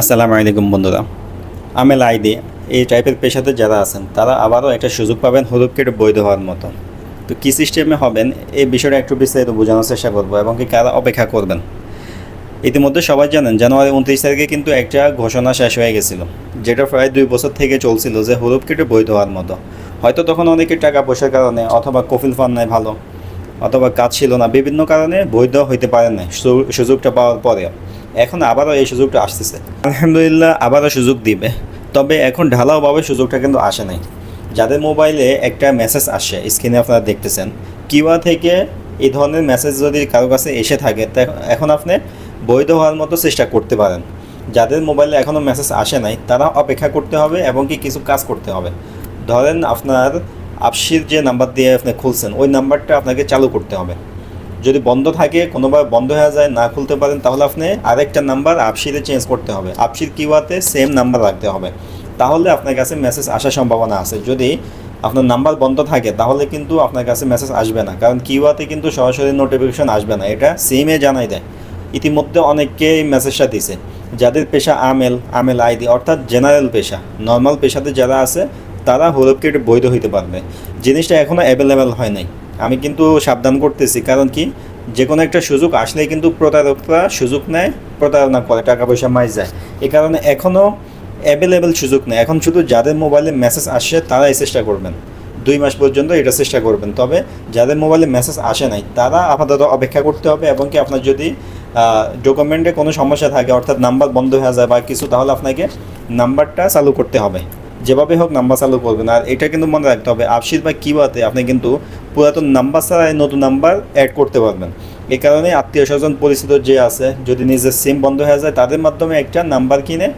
আসসালামু আলাইকুম বন্ধুরা। আমেল আইডি এই টাইপের পেশাতে যারা আছেন, তারা আবারও একটা সুযোগ পাবেন হলুদ কেটে বৈধ হওয়ার মতো। তো কী সিস্টেমে হবেন, এই বিষয়টা একটু বিস্তারিত বোঝানোর চেষ্টা করব এবং কি কারা অপেক্ষা করবেন। ইতিমধ্যে সবাই জানেন, জানুয়ারি উনত্রিশ তারিখে কিন্তু একটা ঘোষণা শেষ হয়ে গেছিল, যেটা প্রায় দুই বছর থেকে চলছিল যে হলুদ কেটে বৈধ হওয়ার মতো। হয়তো তখন অনেকে টাকা পয়সার কারণে অথবা কফিল ফান নাই ভালো। অথবা কাজ ছিল না, বিভিন্ন কারণে বৈধ হইতে পারে না সুযোগটা পাওয়ার পরে। এখন আবারও এই সুযোগটা আসতেছে। আলহামদুলিল্লাহ, আবারও সুযোগ দিবে। তবে এখন ঢালাওভাবে সুযোগটা কিন্তু আসে নাই। যাদের মোবাইলে একটা মেসেজ আসে, স্ক্রিনে আপনারা দেখতেছেন কিওয়া থেকে এই ধরনের মেসেজ যদি কারও কাছে এসে থাকে, তা এখন আপনি বৈধ হওয়ার মতো চেষ্টা করতে পারেন। যাদের মোবাইলে এখনও মেসেজ আসে নাই, তারা অপেক্ষা করতে হবে এবং কি কিছু কাজ করতে হবে। ধরেন আপনার আপসির যে নাম্বার দিয়ে আপনি খুলছেন, ওই নাম্বারটা আপনাকে চালু করতে হবে। যদি বন্ধ থাকে কোনোবার বন্ধ হয়ে যায়, না খুলতে পারেন, তাহলে আপনি আরেকটা নাম্বার আপসিরে চেঞ্জ করতে হবে। আপসির কিওয়াতে সেম নাম্বার রাখতে হবে। তাহলে আপনার কাছে মেসেজ আসার সম্ভাবনা আছে। যদি আপনার নাম্বার বন্ধ থাকে, তাহলে কিন্তু আপনার কাছে মেসেজ আসবে না। কারণ কিওয়াতে কিন্তু সরাসরি নোটিফিকেশন আসবে না। এটা সিমে জানাই দেয়। ইতিমধ্যে অনেকেই মেসেজটা দিছে। যাদের পেশা আমেল আমেল আইডি অর্থাৎ জেনারেল পেশা নর্মাল পেশাতে যারা আছে তারা হলুদ কেটে বৈধ হইতে পারবে। জিনিসটা এখনও অ্যাভেলেবেল হয় নাই। আমি কিন্তু সাবধান করতেছি, কারণ কি? যে কোনো একটা সুযোগ আসলে কিন্তু প্রতারকরা সুযোগ নেয়, প্রতারণা করে টাকা পয়সা মাই যায়। এই কারণে এখনও অ্যাভেলেবেল সুযোগ নেই। এখন শুধু যাদের মোবাইলে মেসেজ আসে, তারাই চেষ্টা করবেন। দুই মাস পর্যন্ত এটা চেষ্টা করবেন। তবে যাদের মোবাইলে মেসেজ আসে নাই, তারা আপাতত অপেক্ষা করতে হবে এবং কি আপনার যদি ডকুমেন্টে কোনো সমস্যা থাকে, অর্থাৎ নাম্বার বন্ধ হয়ে যায় বা কিছু, তাহলে আপনাকে নাম্বারটা চালু করতে হবে। যেভাবে হোক নাম্বার চালু করবেন। আর এটা কিন্তু মনে রাখতে হবে আপসির বা কিওয়াতে আপনি কিন্তু পুরাতন নাম্বার ছাড়া এই নতুন নাম্বার অ্যাড করতে পারবেন। এই কারণে আত্মীয় স্বজন পরিচিত যে আছে, যদি নিজের সিম বন্ধ হয়ে যায়, তাদের মাধ্যমে একটা নাম্বার কিনে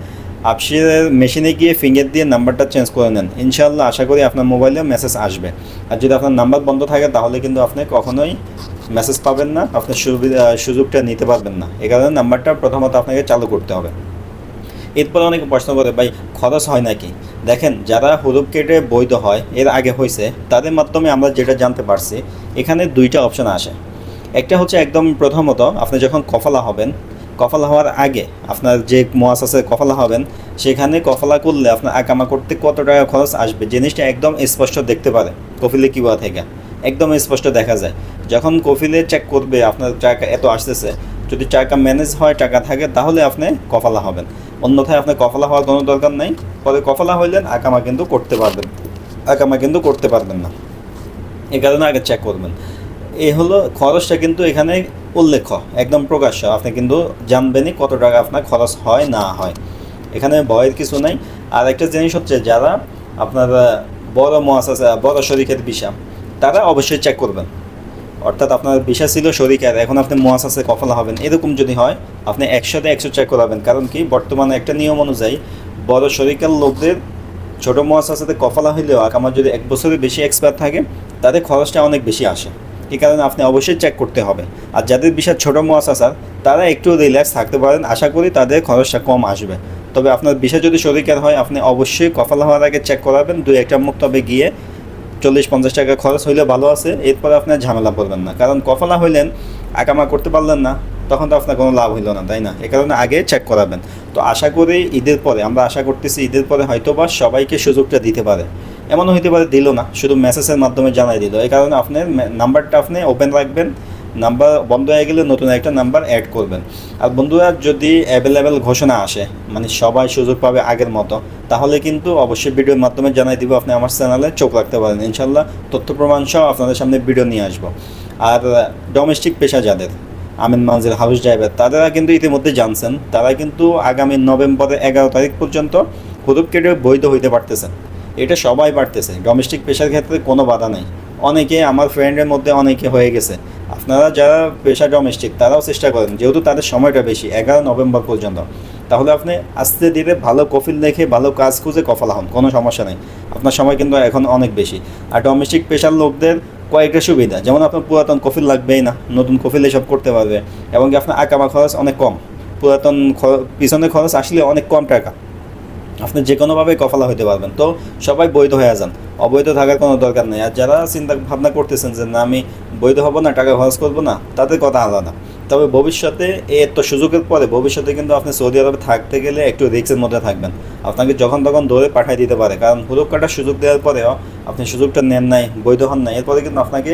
আপসির মেশিনে গিয়ে ফিঙ্গার দিয়ে নাম্বারটা চেঞ্জ করে নেন। ইনশাআল্লাহ আশা করি আপনার মোবাইলেও মেসেজ আসবে। আর যদি আপনার নাম্বার বন্ধ থাকে, তাহলে কিন্তু আপনি কখনোই মেসেজ পাবেন না আপনার সুবিধা, সুযোগটা নিতে পারবেন না। এই কারণে নাম্বারটা প্রথমত আপনাকে চালু করতে হবে। এরপরে অনেকে প্রশ্ন করে, ভাই, খরচ হয় নাকি? দেখেন, যারা হলুদ কেটে বৈধ হয়, এর আগে হয়েছে তাদের মাধ্যমে আমরা যেটা জানতে পারছি, এখানে দুইটা অপশন আসে। একটা হচ্ছে একদম প্রথমত, আপনি যখন কফলা হবেন, কফলা হওয়ার আগে আপনার যে আছে, কফলা হবেন, সেখানে কফলা করলে আপনার আকামা করতে কত টাকা খরচ আসবে? জিনিসটা একদম স্পষ্ট দেখতে পারে, কফিলে কিবা থেকে। একদম স্পষ্ট দেখা যায়। যখন কফিলে চেক করবে, আপনার টাকা এত আসতেছে, যদি টাকা ম্যানেজ হয়, টাকা থাকে, তাহলে আপনি কফলা হবেন। অন্যথায় আপনার কফলা হওয়ার কোনো দরকার নেই। পরে কফলা হইলেন আকামা কিন্তু করতে পারবেন। আকামা কিন্তু করতে পারবেন না। এই কারণে আগে চেক করবেন। এ হলো খরচটা কিন্তু এখানে উল্লেখ্য, একদম প্রকাশ্য। আপনি কিন্তু জানবেনই কত টাকা আপনার খরচ হয়, না হয়। এখানে ভয়ের কিছু নেই। আর একটা জিনিস হচ্ছে যারা আপনার বড় আছে বড় শরিকের বিষা তারা অবশ্যই চেক করবেন। অর্থাৎ আপনার বিষা ছিল শরিকার এখন আপনি মোয়াস আছে, কফলা হবেন, এরকম যদি হয়, আপনি একশোতে একশো চেক করাবেন। কারণ কি? বর্তমানে একটা নিয়ম অনুযায়ী বড় শরিকার লোকদের ছোটো মহাসাসাতে কফলা হইলেও আমার যদি এক বছরের বেশি এক্সপায়ার থাকে, তাদের খরচটা অনেক বেশি আসে। এই কারণে আপনি অবশ্যই চেক করতে হবে। আর যাদের বিশাল ছোটো মহাসাসার তারা একটু রিল্যাক্স থাকতে পারেন। আশা করি তাদের খরচটা কম আসবে। তবে আপনার বিষয় যদি শরীরের হয়, আপনি অবশ্যই কফলা হওয়ার আগে চেক করাবেন দুই একটা মুখ তবে গিয়ে চল্লিশ, পঞ্চাশ টাকা খরচ হইলে ভালো আছে, এরপরে আপনার ঝামেলা পড়বেন না। কারণ কফলা হইলেন একামা করতে পারলেন না, তখন তো আপনার কোনো লাভ হইল না, তাই না? এ কারণে আগে চেক করাবেন। তো আশা করি ঈদের পরে, আমরা আশা করতেছি ঈদের পরে হয়তো বা সবাইকে সুযোগটা দিতে পারে। এমনও হইতে পারে দিল না, শুধু মেসেজের মাধ্যমে জানাই দিল। এই কারণে আপনার নাম্বারটা আপনি ওপেন রাখবেন নাম্বার বন্ধ হয়ে গেলে নতুন একটা নাম্বার অ্যাড করবেন। আর বন্ধুরা, যদি অ্যাভেলেবেল ঘোষণা আসে মানে সবাই সুযোগ পাবে আগের মতো, তাহলে কিন্তু অবশ্যই ভিডিওর মাধ্যমে জানাই দিব আপনি আমার চ্যানেলে চোখ রাখতে পারেন। ইনশাল্লাহ তথ্য প্রমাণ সহ আপনাদের সামনে ভিডিও নিয়ে আসব। আর ডোমেস্টিক পেশা যাদের, আমিন মানজির হাউস ড্রাইভার তারা কিন্তু ইতিমধ্যে জানছেন, তারা কিন্তু আগামী নভেম্বরের এগারো তারিখ পর্যন্ত হুদুব কেটে বৈধ হইতে পারতেছেন। এটা সবাই পারতেছে। ডোমেস্টিক পেশার ক্ষেত্রে কোনো বাধা নেই। অনেকে, আমার ফ্রেন্ডের মধ্যে অনেকে হয়ে গেছে। আপনারা যারা পেশা ডোমেস্টিক তারাও চেষ্টা করেন, যেহেতু তাদের সময়টা বেশি, এগারো নভেম্বর পর্যন্ত। তাহলে আপনি আস্তে ধীরে ভালো কফিল দেখে, ভালো কাজ খুঁজে কফলা হন, কোনো সমস্যা নেই। আপনার সময় কিন্তু এখন অনেক বেশি। আর ডোমেস্টিক পেশার লোকদের কয়েকটা সুবিধা, যেমন আপনার পুরাতন কফিল লাগবেই না, নতুন কফিল এসব করতে পারবে, এবং আপনার আকামা খরচ অনেক কম। পুরাতন পিছনের খরচ আসলে অনেক কম টাকা। আপনি যে কোনোভাবে কফলা হতে পারবেন। তো সবাই বৈধ হয়ে যান। অবৈধ থাকার কোনো দরকার নেই। আর যারা চিন্তা ভাবনা করতেছেন যে, না, আমি বৈধ হব না, টাকা খরচ করব না, তাদের কথা আলাদা। তবে ভবিষ্যতে এর তো সুযোগের পরে, ভবিষ্যতে কিন্তু আপনি সৌদি আরবে থাকতে গেলে একটু রিস্কের মধ্যে থাকবেন। আপনাকে যখন তখন দৌড়ে পাঠিয়ে দিতে পারে। কারণ হুরুপ কাটার সুযোগ দেওয়ার পরেও আপনি সুযোগটা নেন নাই, বৈধ হন নাই। এরপরে কিন্তু আপনাকে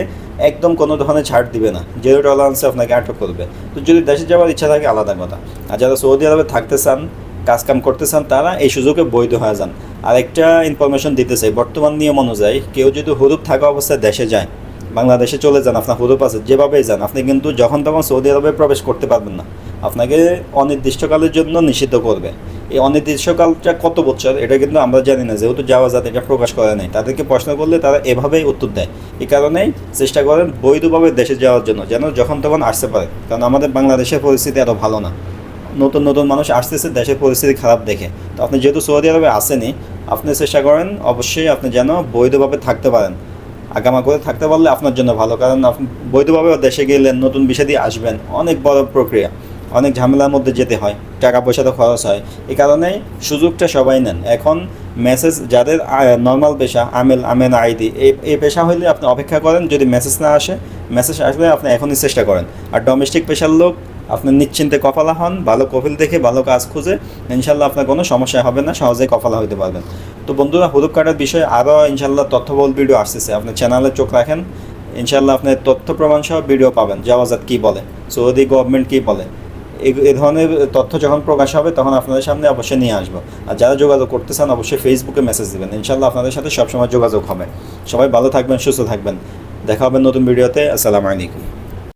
একদম কোনো ধরনের ছাড় দিবে না। জিরো টলারেন্সে আপনাকে আটক করবে। তো যদি দেশে যাওয়ার ইচ্ছা থাকে, আলাদা কথা। আর যারা সৌদি আরবে থাকতে চান কাজ কাম করতে চান তারা, এই সুযোগে বৈধ হয়ে যান। আর একটা ইনফরমেশন দিতে চাই, বর্তমান নিয়ম অনুযায়ী কেউ যদি হুরুপ থাকা অবস্থায় দেশে যায়, বাংলাদেশে চলে যান, আপনার হুরুপ আছে, যেভাবেই যান, আপনি কিন্তু যখন তখন সৌদি আরবে প্রবেশ করতে পারবেন না। আপনাকে অনির্দিষ্টকালের জন্য নিষিদ্ধ করবে। এই অনির্দিষ্টকালটা কত বছর, এটা কিন্তু আমরা জানি না, যেহেতু যাওয়া যাতে এটা প্রকাশ করে নাই। তাদেরকে প্রশ্ন করলে তারা এভাবেই উত্তর দেয়। এই কারণেই চেষ্টা করেন বৈধভাবে দেশে যাওয়ার জন্য, যেন যখন তখন আসতে পারে। কারণ আমাদের বাংলাদেশের পরিস্থিতি এত ভালো না। নতুন নতুন মানুষ আসতেছে, দেশের পরিস্থিতি খারাপ দেখে। তো আপনি যেহেতু সৌদি আরবে আসেনি আপনি চেষ্টা করেন অবশ্যই আপনি যেন বৈধভাবে থাকতে পারেন। আগামা করে থাকতে পারলে আপনার জন্য ভালো, কারণ আপনি বৈধভাবে দেশে গেলেন, নতুন বিষয় দিয়ে আসবেন, অনেক বড় প্রক্রিয়া, অনেক ঝামেলার মধ্যে যেতে হয় টাকা পয়সা তো খরচ হয়। এই কারণেই সুযোগটা সবাই নেন। এখন মেসেজ যাদের নর্মাল পেশা, আমেল, আমেন, আইডি, এই পেশা হলে আপনি অপেক্ষা করেন, যদি মেসেজ না আসে মেসেজ আসলে আপনি এখনই চেষ্টা করেন। আর ডোমেস্টিক পেশার লোক আপনি নিশ্চিন্তে কপালা হন, ভালো কফিল দেখে, ভালো কাজ খুঁজে, ইনশাল্লাহ আপনার কোনো সমস্যা হবে না, সহজেই কপালা হতে পারবেন। তো বন্ধুরা হুরুপ কাটার বিষয়ে আরও ইনশাল্লাহ তথ্যবল ভিডিও আসতেছে। আপনি চ্যানেলে চোখ রাখেন, ইনশাল্লাহ আপনি তথ্য প্রমাণ সহ ভিডিও পাবেন জাওয়াজাত কী বলে, সৌদি গভর্নমেন্ট কী বলে। এই ধরনের তথ্য যখন প্রকাশ হবে, তখন আপনাদের সামনে অবশ্যই নিয়ে আসব। আর যারা যোগাযোগ করতে চান, অবশ্যই ফেসবুকে মেসেজ দেবেন। ইনশাল্লাহ আপনাদের সাথে সবসময় যোগাযোগ হবে। সবাই ভালো থাকবেন, সুস্থ থাকবেন। দেখা হবে নতুন ভিডিওতে আসসালামু আলাইকুম।